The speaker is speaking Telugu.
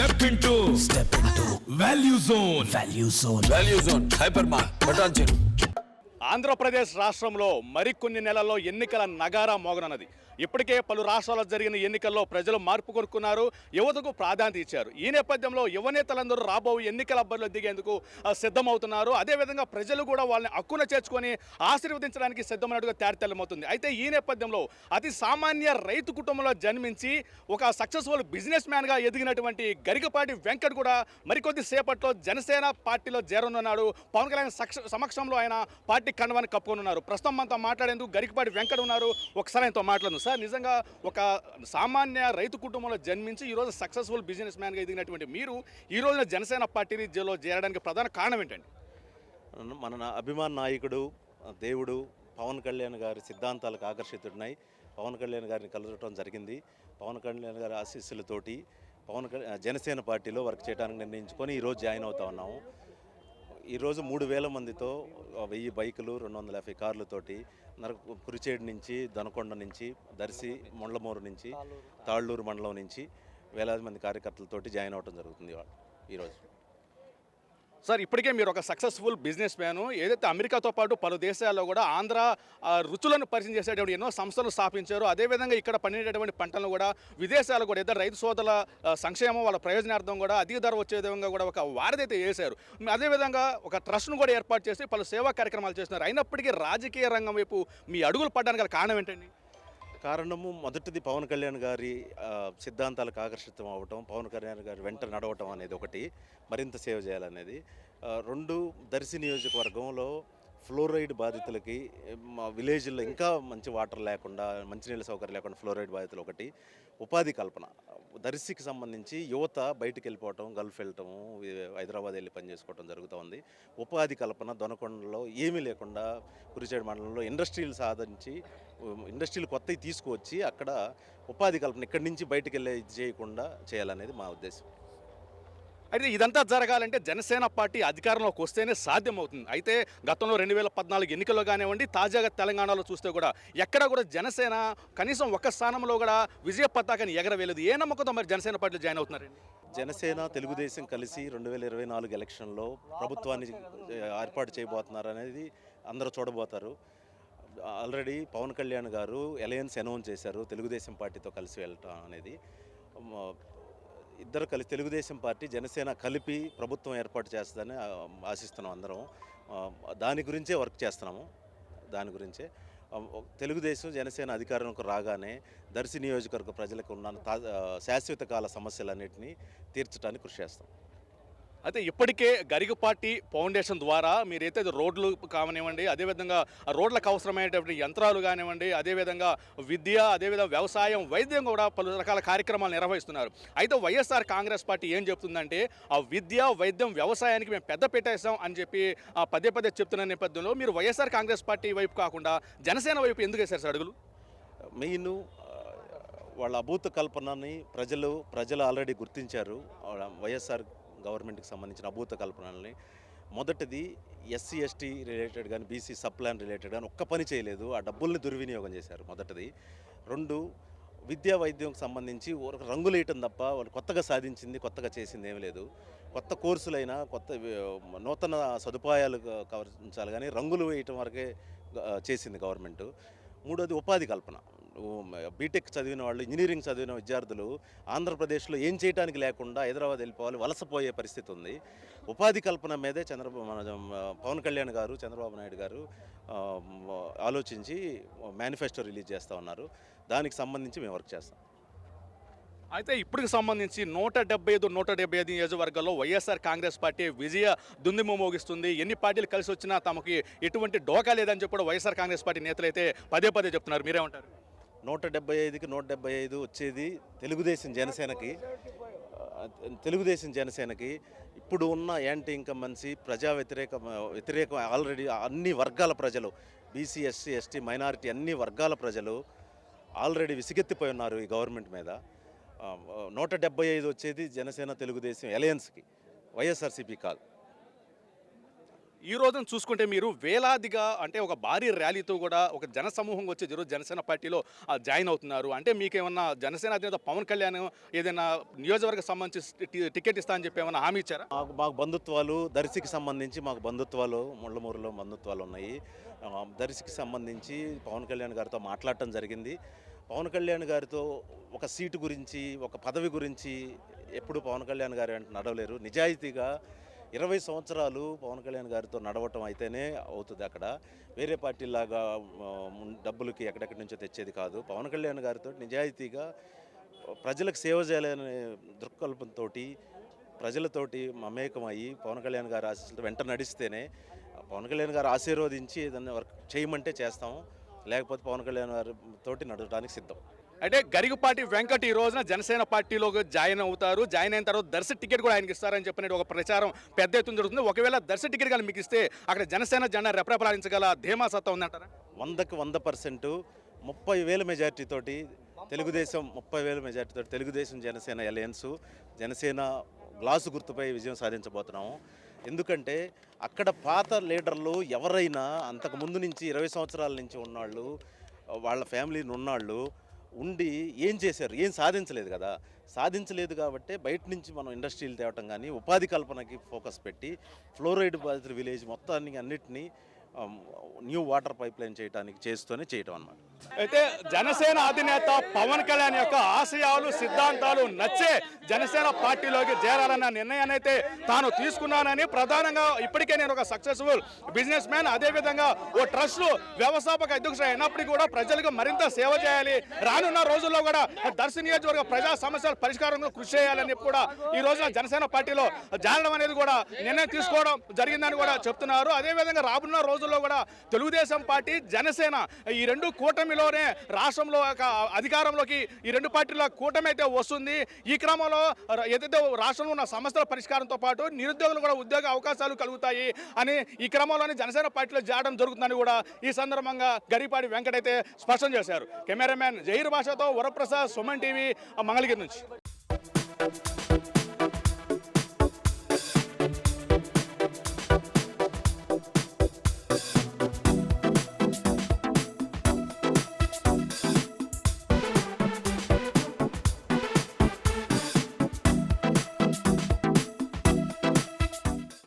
Step into step into value zone value zone value zone hyper మార్ బటాన్ ఆంధ్రప్రదేశ్ రాష్ట్రంలో మరికొన్ని నెలల్లో ఎన్నికల నగారా మోగనున్నది. ఇప్పటికే పలు రాష్ట్రాల్లో జరిగిన ఎన్నికల్లో ప్రజలు మార్పు కోరుకున్నారు యువతకు ప్రాధాన్యత ఇచ్చారు. ఈ నేపథ్యంలో యువనేతలందరూ రాబో ఎన్నికల బరిలో దిగేందుకు సిద్ధమవుతున్నారు. అదేవిధంగా ప్రజలు కూడా వాళ్ళని హక్కున చేర్చుకొని ఆశీర్వదించడానికి సిద్ధమైనట్టుగా తేటతెల్లమవుతుంది అయితే ఈ నేపథ్యంలో అతి సామాన్య రైతు కుటుంబంలో జన్మించి ఒక సక్సెస్ఫుల్ బిజినెస్ మ్యాన్గా ఎదిగినటువంటి గరికపాటి వెంకట్ కూడా మరికొద్ది సేపట్లో జనసేన పార్టీలో చేరనున్నాడు. పవన్ కళ్యాణ్ సక్ష- సమక్షంలో ఆయన పార్టీ కండవాన్ని కప్పుకొనున్నారు. ప్రస్తుతం మనతో మాట్లాడేందుకు గరికపాటి వెంకట్ ఉన్నారు. ఒకసారి ఆయనతో మాట్లాడు సార్ నిజంగా ఒక సామాన్య రైతు కుటుంబంలో జన్మించి ఈరోజు సక్సెస్ఫుల్ బిజినెస్ మ్యాన్గా ఎదిగినటువంటి మీరు ఈ రోజున జనసేన పార్టీలో చేరడానికి ప్రధాన కారణం ఏంటండి? మన నా- అభిమాన నాయకుడు దేవుడు పవన్ కళ్యాణ్ గారి సిద్ధాంతాలకు ఆకర్షితుడినాయి పవన్ కళ్యాణ్ గారిని కలవటం జరిగింది. పవన్ కళ్యాణ్ గారి ఆశీస్సులతోటి పవన్ కళ్యాణ్ జనసేన పార్టీలో వర్క్ చేయడానికి నిర్ణయించుకొని ఈరోజు జాయిన్ అవుతా ఉన్నాము. ఈరోజు మూడు వేల మందితో వెయ్యి బైకులు రెండు వందల యాభై కార్లతోటి నర కురిచేడు నుంచి దనకొండ నుంచి దర్శి మొండ్లమూరు నుంచి తాళ్ళూరు మండలం నుంచి వేలాది మంది కార్యకర్తలతోటి జాయిన్ అవ్వడం జరుగుతుంది ఈరోజు. సార్ ఇప్పటికే మీరు ఒక సక్సెస్ఫుల్ బిజినెస్ మ్యాన్. ఏదైతే అమెరికాతో పాటు పలు దేశాల్లో కూడా ఆంధ్ర రుచులను పరిచయం చేసేటువంటి ఎన్నో సంస్థలు స్థాపించారు. అదేవిధంగా ఇక్కడ పండినటువంటి పంటలను కూడా విదేశాలు కూడా ఇద్దరు రైతు సోదరుల సంక్షేమం వాళ్ళ ప్రయోజనార్థం కూడా అధిక ధర వచ్చే విధంగా కూడా ఒక వారధి వేశారు అదేవిధంగా ఒక ట్రస్ట్ను కూడా ఏర్పాటు చేసి పలు సేవా కార్యక్రమాలు చేస్తున్నారు. అయినప్పటికీ రాజకీయ రంగం వైపు మీ అడుగులు పడడానికి గల కారణం ఏంటండి? కారణము మొదటిది పవన్ కళ్యాణ్ గారి సిద్ధాంతాలకు ఆకర్షితం అవ్వటం పవన్ కళ్యాణ్ గారి వెంట నడవటం అనేది ఒకటి మరింత సేవ చేయాలనేది. రెండు దర్శి నియోజకవర్గంలో ఫ్లోరైడ్ బాధితులకి మా విలేజ్లో ఇంకా మంచి వాటర్ లేకుండా మంచినీళ్ళ సౌకర్యం లేకుండా ఫ్లోరైడ్ బాధితులు ఒకటి. ఉపాధి కల్పన. దర్శికి సంబంధించి యువత బయటికి వెళ్ళిపోవటం గల్ఫ్ వెళ్ళటము హైదరాబాద్ వెళ్ళి పనిచేసుకోవటం జరుగుతూ ఉంది ఉపాధి కల్పన దొనకొండలో ఏమీ లేకుండా కురిచేడు మండలంలో ఇండస్ట్రీలు సాధించి ఇండస్ట్రీలు కొత్తవి తీసుకువచ్చి అక్కడ ఉపాధి కల్పన ఇక్కడి నుంచి బయటకు వెళ్ళే ఇది చేయకుండా చేయాలనేది మా ఉద్దేశం. అయితే ఇదంతా జరగాలంటే జనసేన పార్టీ అధికారంలోకి వస్తేనే సాధ్యమవుతుంది. అయితే గతంలో రెండు వేల పద్నాలుగు ఎన్నికల్లో కానివ్వండి తాజాగా తెలంగాణలో చూస్తే కూడా ఎక్కడ కూడా జనసేన కనీసం ఒక్క స్థానంలో కూడా విజయ పతాకాన్ని ఎగరవేయలేదు. ఏ నమ్మకంతో మరి జనసేన పార్టీలో జాయిన్ అవుతున్నారండి జనసేన తెలుగుదేశం కలిసి రెండు వేల ఇరవై నాలుగు ఎలక్షన్లో ప్రభుత్వాన్ని ఏర్పాటు చేయబోతున్నారు అనేది అందరూ చూడబోతారు. ఆల్రెడీ పవన్ కళ్యాణ్ గారు అలయన్స్ అనౌన్స్ చేశారు తెలుగుదేశం పార్టీతో కలిసి వెళ్ళటం అనేది. ఇద్దరు కలిసి తెలుగుదేశం పార్టీ జనసేన కలిపి ప్రభుత్వం ఏర్పాటు చేస్తుందని ఆశిస్తున్నాం అందరం. దాని గురించే వర్క్ చేస్తున్నాము. దాని గురించే. తెలుగుదేశం జనసేన అధికారంలోకి రాగానే దర్శి నియోజకవర్గ ప్రజలకు ఉన్న తా- శాశ్వత కాల సమస్యలన్నింటినీ తీర్చడానికి కృషి చేస్తాం. అయితే ఇప్పటికే గరికపాటి ఫౌండేషన్ ద్వారా మీరైతే రోడ్లు కావనివ్వండి అదేవిధంగా రోడ్లకు అవసరమైనటువంటి యంత్రాలు కానివ్వండి అదేవిధంగా విద్య అదేవిధంగా వ్యవసాయం వైద్యం కూడా పలు రకాల కార్యక్రమాలు నిర్వహిస్తున్నారు. అయితే వైఎస్ఆర్ కాంగ్రెస్ పార్టీ ఏం చెప్తుందంటే ఆ విద్య వైద్యం వ్యవసాయానికి మేము పెద్ద పెట్టేస్తాం అని చెప్పి ఆ పదే పదే చెప్తున్న నేపథ్యంలో మీరు వైఎస్ఆర్ కాంగ్రెస్ పార్టీ వైపు కాకుండా జనసేన వైపు ఎందుకు వేశారు సార్ అడుగులు? మెయిన్ వాళ్ళ అభూత కల్పనని ప్రజలు ప్రజలు ఆల్రెడీ గుర్తించారు. వాళ్ళ వైఎస్ఆర్ గవర్నమెంట్కి సంబంధించిన అభూత కల్పనల్ని. మొదటిది ఎస్సీ ఎస్టీ రిలేటెడ్ కానీ బీసీ సబ్ ప్లాన్ రిలేటెడ్ కానీ ఒక్క పని చేయలేదు. ఆ డబ్బుల్ని దుర్వినియోగం చేశారు మొదటిది. రెండు విద్యా వైద్యంకి సంబంధించి ఒక రంగులు వేయటం తప్ప వాళ్ళు కొత్తగా సాధించింది కొత్తగా చేసింది ఏమీ లేదు. కొత్త కోర్సులైనా కొత్త నూతన సదుపాయాలు క- కవరించాలి కానీ రంగులు వేయటం వరకే చేసింది గవర్నమెంట్. మూడోది ఉపాధి కల్పన. బీటెక్ చదివిన వాళ్ళు ఇంజనీరింగ్ చదివిన విద్యార్థులు ఆంధ్రప్రదేశ్లో ఏం చేయడానికి లేకుండా హైదరాబాద్ వెళ్ళిపోవాలి వలసపోయే పరిస్థితి ఉంది. ఉపాధి కల్పన మీదే చంద్రబాబు మన పవన్ కళ్యాణ్ గారు చంద్రబాబు నాయుడు గారు ఆలోచించి మేనిఫెస్టో రిలీజ్ చేస్తూ ఉన్నారు. దానికి సంబంధించి మేము వర్క్ చేస్తాం. అయితే ఇప్పటికి సంబంధించి నూట డెబ్బై ఐదు నూట డెబ్బై ఐదు నియోజకవర్గాల్లో వైఎస్ఆర్ కాంగ్రెస్ పార్టీ విజయ దుందిమ మోగిస్తుంది. ఎన్ని పార్టీలు కలిసి వచ్చినా తమకి ఎటువంటి డోకా లేదని చెప్పి వైఎస్ఆర్ కాంగ్రెస్ పార్టీ నేతలు అయితే పదే పదే చెప్తున్నారు. మీరేమంటారు? నూట డెబ్బై ఐదుకి నూట డెబ్బై ఐదు వచ్చేది తెలుగుదేశం జనసేనకి. తెలుగుదేశం జనసేనకి. ఇప్పుడు ఉన్న యాంటీ ఇన్కంబెన్సీ ప్రజా వ్యతిరేక వ్యతిరేక ఆల్రెడీ అన్ని వర్గాల ప్రజలు బీసీ ఎస్సీ ఎస్టీ మైనారిటీ అన్ని వర్గాల ప్రజలు ఆల్రెడీ విసిగెత్తిపోయి ఉన్నారు ఈ గవర్నమెంట్ మీద. నూట డెబ్బై ఐదు వచ్చేది జనసేన తెలుగుదేశం అలయన్స్కి వైఎస్ఆర్సీపీ కాదు ఈ రోజున చూసుకుంటే మీరు వేలాదిగా అంటే ఒక భారీ ర్యాలీతో కూడా ఒక జన సమూహం వచ్చి ఈరోజు జనసేన పార్టీలో జాయిన్ అవుతున్నారు. అంటే మీకు ఏమన్నా జనసేన అధినేత పవన్ కళ్యాణ్ ఏదైనా నియోజకవర్గ సంబంధించి టికెట్ ఇస్తా అని చెప్పి ఏమన్నా హామీ ఇచ్చారా? మాకు మాకు బంధుత్వాలు దర్శికి సంబంధించి మాకు బంధుత్వాలు ముళ్ళమూరులో బంధుత్వాలు ఉన్నాయి. దర్శికి సంబంధించి పవన్ కళ్యాణ్ గారితో మాట్లాడటం జరిగింది. పవన్ కళ్యాణ్ గారితో ఒక సీటు గురించి ఒక పదవి గురించి ఎప్పుడు పవన్ కళ్యాణ్ గారు అంటే నడవలేరు. నిజాయితీగా ఇరవై సంవత్సరాలు పవన్ కళ్యాణ్ గారితో నడవటం అయితేనే అవుతుంది అక్కడ. వేరే పార్టీలాగా డబ్బులకి ఎక్కడెక్కడి నుంచో తెచ్చేది కాదు. పవన్ కళ్యాణ్ గారితో నిజాయితీగా ప్రజలకు సేవ చేయాలనే దృక్కల్పంతో ప్రజలతోటి మమేకమయ్యి పవన్ కళ్యాణ్ గారి ఆశీస్సులతో వెంట నడిస్తేనే పవన్ కళ్యాణ్ గారు ఆశీర్వదించి ఏదైనా వర్క్ చేయమంటే చేస్తాము లేకపోతే పవన్ కళ్యాణ్ గారి తోటి నడవడానికి సిద్ధం. అంటే గరికపాటి వెంకట్ ఈ రోజున జనసేన పార్టీలో జాయిన్ అవుతారు. జాయిన్ అయిన తర్వాత దర్శ టికెట్ కూడా ఆయనకి ఇస్తారని చెప్పిన ఒక ప్రచారం పెద్ద ఎత్తున జరుగుతుంది. ఒకవేళ దర్శ టికెట్ కానీ మీకు ఇస్తే అక్కడ జనసేన జెండా రెప్రపలాడించగల ధీమా సత్తా ఉందంటారా? వందకు వంద పర్సెంట్ ముప్పై వేల మెజార్టీతోటి తెలుగుదేశం ముప్పై వేల మెజార్టీతో తెలుగుదేశం జనసేన అలయన్స్ జనసేన గ్లాసు గుర్తుపై విజయం సాధించబోతున్నాము. ఎందుకంటే అక్కడ పాత లీడర్లు ఎవరైనా అంతకు ముందు నుంచి ఇరవై సంవత్సరాల నుంచి ఉన్నాళ్ళు వాళ్ళ ఫ్యామిలీని ఉన్నాళ్ళు ఉండి ఏం చేశారు? ఏం సాధించలేదు కదా? సాధించలేదు కాబట్టి బయట నుంచి మనం ఇండస్ట్రీలు తేవటం కానీ ఉపాధి కల్పనకి ఫోకస్ పెట్టి ఫ్లోరైడ్ బాధితుల విలేజ్ మొత్తాన్ని అన్నిటినీ న్యూ వాటర్ పైప్ లైన్ చేయడానికి చేస్తూనే చేయటం అన్నమాట. అయితే జనసేన అధినేత పవన్ కళ్యాణ్ యొక్క ఆశయాలు సిద్ధాంతాలు నచ్చే జనసేన పార్టీలోకి చేరాలన్న నిర్ణయాన్ని అయితే తాను తీసుకున్నానని ప్రధానంగా ఇప్పటికే నేను ఒక సక్సెస్ఫుల్ బిజినెస్ మ్యాన్ అదేవిధంగా ఓ ట్రస్ట్ వ్యవస్థాపక అధ్యక్షుడు అయినప్పటికీ కూడా ప్రజలకు మరింత సేవ చేయాలి. రానున్న రోజుల్లో కూడా దర్శి నియోజకవర్గ ప్రజా సమస్యల పరిష్కారంలో కృషి చేయాలని కూడా ఈ రోజున జనసేన పార్టీలో జారడం అనేది కూడా నిర్ణయం తీసుకోవడం జరిగిందని కూడా చెప్తున్నారు. అదేవిధంగా రానున్న రోజుల్లో కూడా తెలుగుదేశం పార్టీ జనసేన ఈ రెండు కూటమి కూటమిలోనే రాష్ట్రంలో ఒక అధికారంలోకి ఈ రెండు పార్టీల కూటమి అయితే వస్తుంది. ఈ క్రమంలో ఏదైతే రాష్ట్రంలో ఉన్న సమస్యల పరిష్కారంతో పాటు నిరుద్యోగులు కూడా ఉద్యోగ అవకాశాలు కలుగుతాయి అని ఈ క్రమంలోనే జనసేన పార్టీలో చేరడం జరుగుతుందని కూడా ఈ సందర్భంగా గరిపాడి వెంకటైతే అయితే స్పష్టం చేశారు. కెమెరామ్యాన్ జహీర్ భాషతో వరప్రసాద్ సుమన్ టీవీ మంగళగిరి నుంచి.